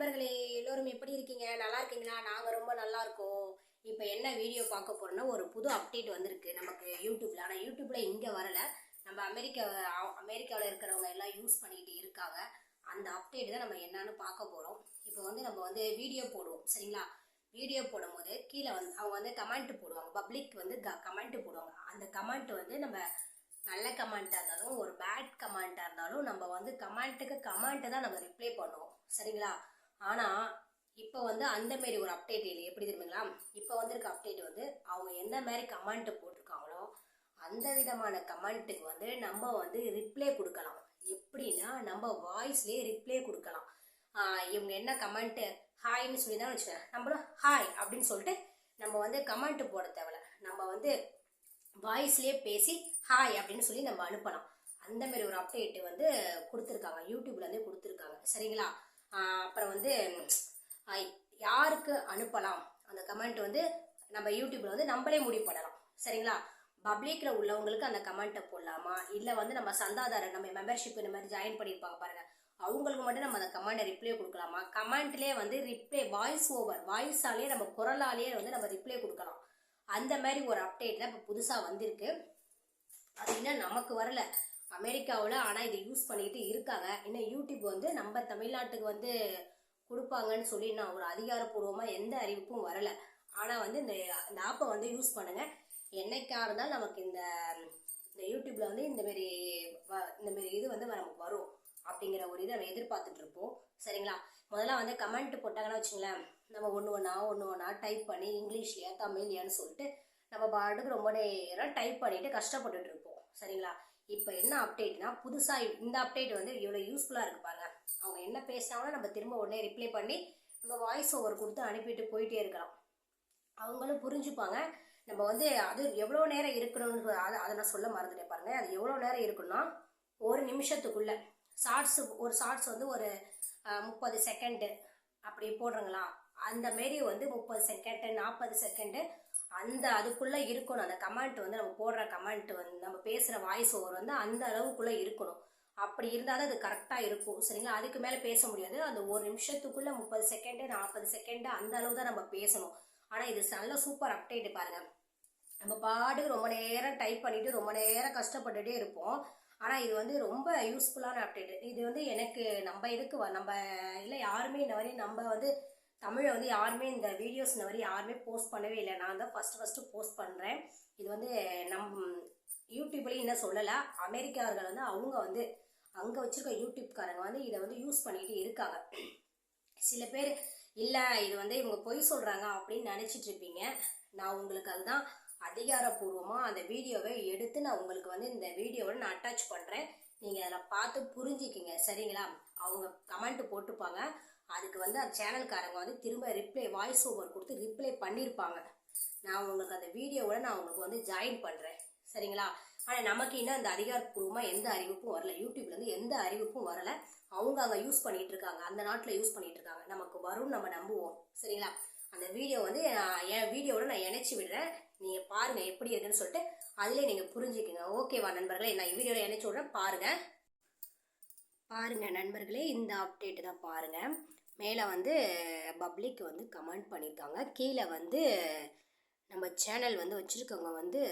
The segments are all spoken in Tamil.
நண்பர்களே எல்லோரும் எப்படி இருக்கீங்க? நல்லா இருக்கீங்களா? நாங்கள் ரொம்ப நல்லா இருக்கோம். இப்போ என்ன வீடியோ பார்க்க போகிறோம்னா ஒரு புது அப்டேட் வந்திருக்கு. நமக்கு யூடியூப்ல ஆனால் யூடியூப்ல இங்கே வரல. நம்ம அமெரிக்கா அமெரிக்காவில் இருக்கிறவங்க எல்லாம் யூஸ் பண்ணிக்கிட்டு இருக்காங்க. அந்த அப்டேட் தான் நம்ம என்னன்னு பார்க்க போகிறோம் இப்போ வந்து நம்ம வந்து வீடியோ போடுவோம். சரிங்களா? வீடியோ போடும்போது கீழே வந்து அவங்க வந்து கமெண்ட் போடுவாங்க. பப்ளிக் வந்து க கமெண்ட் போடுவாங்க. அந்த கமெண்ட் வந்து நம்ம நல்ல கமெண்ட்டாக இருந்தாலும் ஒரு பேட் கமெண்ட்டாக இருந்தாலும் நம்ம வந்து கமெண்ட்டுக்கு கமெண்ட்டை தான் நம்ம ரிப்ளை பண்ணுவோம். சரிங்களா? ஆனால் இப்போ வந்து அந்த மாரி ஒரு அப்டேட் இல்லை எப்படி தெரியுங்களா இப்போ வந்திருக்க அப்டேட் வந்து அவங்க எந்த மாதிரி கமெண்ட் போட்டிருக்காங்களோ அந்த விதமான கமெண்ட்டுக்கு வந்து நம்ம வந்து ரிப்ளை கொடுக்கலாம். எப்படின்னா நம்ம வாய்ஸ்லேயே ரிப்ளை கொடுக்கலாம். இவங்க என்ன கமெண்ட்டு ஹாய்னு சொல்லி தான் வச்சுக்கோங்க. நம்மளும் ஹாய் அப்படின்னு சொல்லிட்டு நம்ம வந்து கமெண்ட் போட தேவையில்ல. நம்ம வந்து வாய்ஸ்லேயே பேசி ஹாய் அப்படின்னு சொல்லி நம்ம அனுப்பலாம். அந்த மாதிரி ஒரு அப்டேட் வந்து கொடுத்துருக்காங்க. யூடியூப்ல இருந்தே கொடுத்துருக்காங்க. சரிங்களா? அப்புறம் வந்து யாருக்கு அனுப்பலாம்? அந்த கமெண்ட் வந்து நம்ம யூடியூப்ல வந்து நம்மளே முடிவு பண்ணலாம். சரிங்களா? பப்ளிக்ல உள்ளவங்களுக்கு அந்த கமெண்ட்டை போடலாமா? இல்லை வந்து நம்ம சந்தாதாரர் நம்ம மெம்பர்ஷிப் இந்த மாதிரி ஜாயின் பண்ணியிருப்பாங்க பாருங்க. அவங்களுக்கு மட்டும் நம்ம அந்த கமெண்டை ரிப்ளை கொடுக்கலாமா? கமெண்ட்லேயே வந்து ரிப்ளை வாய்ஸ் ஓவர் வாய்ஸாலேயே நம்ம குரலாலேயே வந்து நம்ம ரிப்ளை கொடுக்கலாம். அந்த மாதிரி ஒரு அப்டேட் தான் இப்போ புதுசாக வந்திருக்கு. அது இன்னும் நமக்கு வரல. அமெரிக்காவில் ஆனால் இதை யூஸ் பண்ணிக்கிட்டு இருக்காங்க. இன்னும் யூடியூப் வந்து நம்ம தமிழ்நாட்டுக்கு வந்து கொடுப்பாங்கன்னு சொல்லி நான் ஒரு அதிகாரப்பூர்வமாக எந்த அறிவிப்பும் வரல. ஆனால் வந்து இந்த இந்த ஆப்பை வந்து யூஸ் பண்ணுங்கள் என்னைக்கா இருந்தால் நமக்கு இந்த இந்த யூடியூப்ல வந்து இந்தமாரி வ- இந்தமாரி இது வந்து நமக்கு வரும் அப்படிங்கிற ஒரு இதை நம்ம எதிர்பார்த்துட்டு இருப்போம். சரிங்களா? முதல்ல வந்து கமெண்ட் போட்டாங்கன்னா வச்சுங்களேன் நம்ம ஒன்று ஒன்றா ஒன்று ஒன்றா டைப் பண்ணி இங்கிலீஷ்லையா தமிழ்லையான்னு சொல்லிட்டு நம்ம பாட்டுக்கு ரொம்ப நேரம் டைப் பண்ணிட்டு கஷ்டப்பட்டுட்டு இருப்போம். சரிங்களா? இப்போ என்ன அப்டேட்னா புதுசாக இந்த அப்டேட் வந்து இவ்வளோ யூஸ்ஃபுல்லாக இருக்குது பாருங்க. அவங்க என்ன பேசினாங்கன்னா நம்ம திரும்ப உடனே ரிப்ளை பண்ணி நம்ம வாய்ஸ் ஓவர் கொடுத்து அனுப்பிட்டு போயிட்டே இருக்கலாம். அவங்களும் புரிஞ்சுப்பாங்க. நம்ம வந்து அது எவ்வளோ நேரம் இருக்கணும்னு அதை அதை நான் சொல்ல மறந்துட்டேன் பாருங்கள் அது எவ்வளோ நேரம் இருக்குன்னா ஒரு நிமிஷத்துக்குள்ள. ஷார்ட்ஸ் ஒரு ஷார்ட்ஸ் வந்து ஒரு முப்பது செகண்டு அப்படி போடுறங்களா? அந்த மாரி வந்து முப்பது செகண்டு நாற்பது செகண்டு அந்த அதுக்குள்ளே இருக்கணும். அந்த கமெண்ட் வந்து நம்ம போடுற கமெண்ட் வந்து நம்ம பேசுகிற வாய்ஸ் ஓவர் வந்து அந்த அளவுக்குள்ளே இருக்கணும். அப்படி இருந்தால் தான் அது கரெக்டாக இருக்கும். சரிங்களா? அதுக்கு மேலே பேச முடியாது. அந்த ஒரு நிமிஷத்துக்குள்ளே முப்பது செகண்டு நாற்பது செகண்டு அந்த அளவு தான் நம்ம பேசணும். ஆனால் இது நல்ல சூப்பர் அப்டேட் பாருங்கள் நம்ம பாட்டுக்கு ரொம்ப நேரம் டைப் பண்ணிட்டு ரொம்ப நேரம் கஷ்டப்பட்டுட்டே இருப்போம். ஆனால் இது வந்து ரொம்ப யூஸ்ஃபுல்லான அப்டேட் இது வந்து எனக்கு நம்ம இதுக்கு வ- நம்ம இல்லை யாருமே இந்த வரையும் நம்ம வந்து தமிழை வந்து யாருமே இந்த வீடியோஸ் இந்த வரையும் யாருமே போஸ்ட் பண்ணவே இல்லை. நான் தான் ஃபஸ்ட்டு ஃபஸ்ட்டு போஸ்ட் பண்ணுறேன் இது வந்து நம் யூடியூப்லேயும் இன்னும் சொல்லலை. அமெரிக்கார்கள் வந்து அவங்க வந்து அங்கே வச்சுருக்க யூடியூப்காரங்க வந்து இதை வந்து யூஸ் பண்ணிட்டு இருக்காங்க. சில பேர் இல்லை இது வந்து இவங்க பொய் சொல்கிறாங்க அப்படின்னு நினச்சிட்டு இருப்பீங்க. நான் உங்களுக்கு அதுதான் அதிகாரப்பூர்வமாக அந்த வீடியோவை எடுத்து நான் உங்களுக்கு வந்து இந்த வீடியோவை நான் அட்டாச் பண்ணுறேன் நீங்கள் அதில் பார்த்து புரிஞ்சிக்கிங்க. சரிங்களா? அவங்க கமெண்ட் போட்டுப்பாங்க. அதுக்கு வந்து அந்த சேனல்காரங்க வந்து திரும்ப ரிப்ளை வாய்ஸ் ஓவர் கொடுத்து ரிப்ளை பண்ணியிருப்பாங்க நான் உங்களுக்கு அந்த வீடியோவோட நான் உங்களுக்கு வந்து ஜாயின் பண்ணுறேன் சரிங்களா? ஆனால் நமக்கு இன்னும் அந்த அதிகாரப்பூர்வமாக எந்த அறிவிப்பும் வரல. யூடியூப்லேருந்து எந்த அறிவிப்பும் வரல. அவங்க அங்கே யூஸ் பண்ணிகிட்டு இருக்காங்க. அந்த நாட்டில் யூஸ் பண்ணிகிட்டு இருக்காங்க. நமக்கு வரும்னு நம்ம நம்புவோம். சரிங்களா? அந்த வீடியோ வந்து நான் என் வீடியோவோட நான் இணைச்சி விடுறேன். நீங்கள் பாருங்கள் எப்படி இருக்குன்னு சொல்லிட்டு அதிலே நீங்கள் புரிஞ்சுக்குங்க. ஓகேவா நண்பர்களே? நான் வீடியோவில் இணைச்சி விடுறேன். பாருங்கள் பாருங்கள் நண்பர்களே. இந்த அப்டேட்டு தான் பாருங்கள் மேலே வந்து பப்ளிக் வந்து கமெண்ட் பண்ணியிருக்காங்க கீழே வந்து நம்ம சேனல் வந்து வச்சுருக்கவங்க வந்து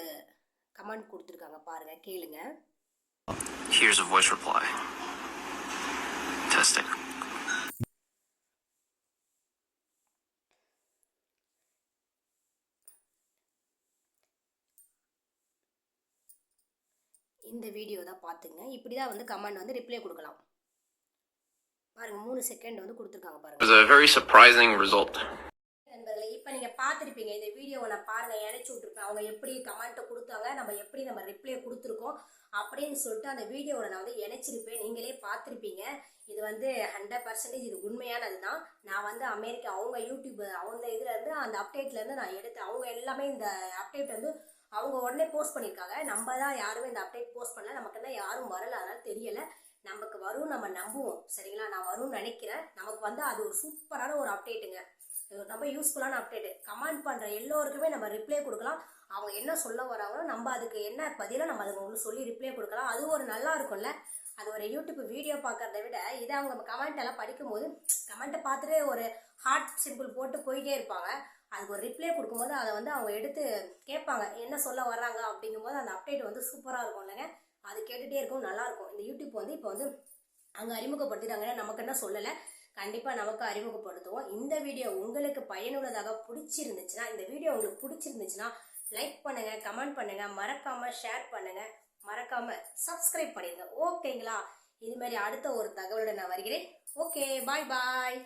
கமெண்ட் கொடுத்துருக்காங்க பாருங்கள் கேளுங்க Here's a voice reply. Testing. இந்த வீடியோ தான் பார்த்துங்க இப்படி தான் வந்து கமெண்ட் வந்து ரிப்ளை கொடுக்கலாம் பாருங்கள் மூணு செகண்ட் வந்து கொடுத்துருக்காங்க பாருங்க. It was a very surprising result. நண்பர்களே இப்போ நீங்கள் பார்த்துருப்பீங்க இந்த வீடியோவை நான் பாருங்கள் இணைச்சி விட்ருப்பேன் அவங்க எப்படி கமெண்ட்டை கொடுத்தாங்க நம்ம எப்படி நம்ம ரிப்ளை கொடுத்துருக்கோம் அப்படின்னு சொல்லிட்டு அந்த வீடியோவில் நான் வந்து இணைச்சிருப்பேன். நீங்களே பார்த்துருப்பீங்க. இது வந்து ஹண்ட்ரட் பர்சன்டேஜ் இது உண்மையானது தான் நான் வந்து அமெரிக்கா அவங்க யூடியூப் அவங்க இதுல இருந்து அந்த அப்டேட்ல இருந்து நான் எடுத்து அவங்க எல்லாமே இந்த அப்டேட் வந்து அவங்க உடனே போஸ்ட் பண்ணியிருக்காங்க. நம்ம தான் யாருமே இந்த அப்டேட் போஸ்ட் பண்ணல. நமக்கு தான் யாரும் வரல அதனால தெரியல. நமக்கு வரும் நம்ம நம்புவோம். சரிங்களா? நான் வரும்னு நினைக்கிறேன். நமக்கு வந்து அது ஒரு சூப்பரான ஒரு அப்டேட்டுங்க ரொம்ப யூஸ்ஃபுல்லான அப்டேட்டு கமெண்ட் பண்ணுற எல்லோருக்குமே நம்ம ரிப்ளை கொடுக்கலாம். அவங்க என்ன சொல்ல வராங்களோ நம்ம அதுக்கு என்ன பதிலாக நம்ம அதுக்கு ஒன்று சொல்லி ரிப்ளை கொடுக்கலாம். அது ஒரு நல்லா இருக்கும்ல? அது ஒரு யூடியூப் வீடியோ பார்க்கறத விட இதை அவங்க கமெண்ட் எல்லாம் படிக்கும்போது கமெண்ட்டை பார்த்துட்டு ஒரு ஹார்ட் சிம்பிள் போட்டு போயிட்டே இருப்பாங்க. அதுக்கு ஒரு ரிப்ளை கொடுக்கும்போது அதை வந்து அவங்க எடுத்து கேட்பாங்க. என்ன சொல்ல வர்றாங்க அப்படிங்கும்போது அந்த அப்டேட் வந்து சூப்பராக இருக்கும் இல்லைங்க அது கேட்டுகிட்டே இருக்கும் நல்லா இருக்கும் இந்த யூடியூப் வந்து இப்போ வந்து அங்கே அறிமுகப்படுத்திட்டாங்கன்னா நமக்கு என்ன சொல்லலை. கண்டிப்பாக நமக்கு அறிமுகப்படுத்துவோம். இந்த வீடியோ உங்களுக்கு பயனுள்ளதாக பிடிச்சிருந்துச்சுன்னா இந்த வீடியோ உங்களுக்கு பிடிச்சிருந்துச்சுன்னா லைக் பண்ணுங்க கமெண்ட் பண்ணுங்க மறக்காம ஷேர் பண்ணுங்க. மறக்காம சப்ஸ்கிரைப் பண்ணிடுங்க. ஓகேங்களா இது மாதிரி அடுத்த ஒரு தகவலோட நான் வருகிறேன். ஓகே பாய் பாய்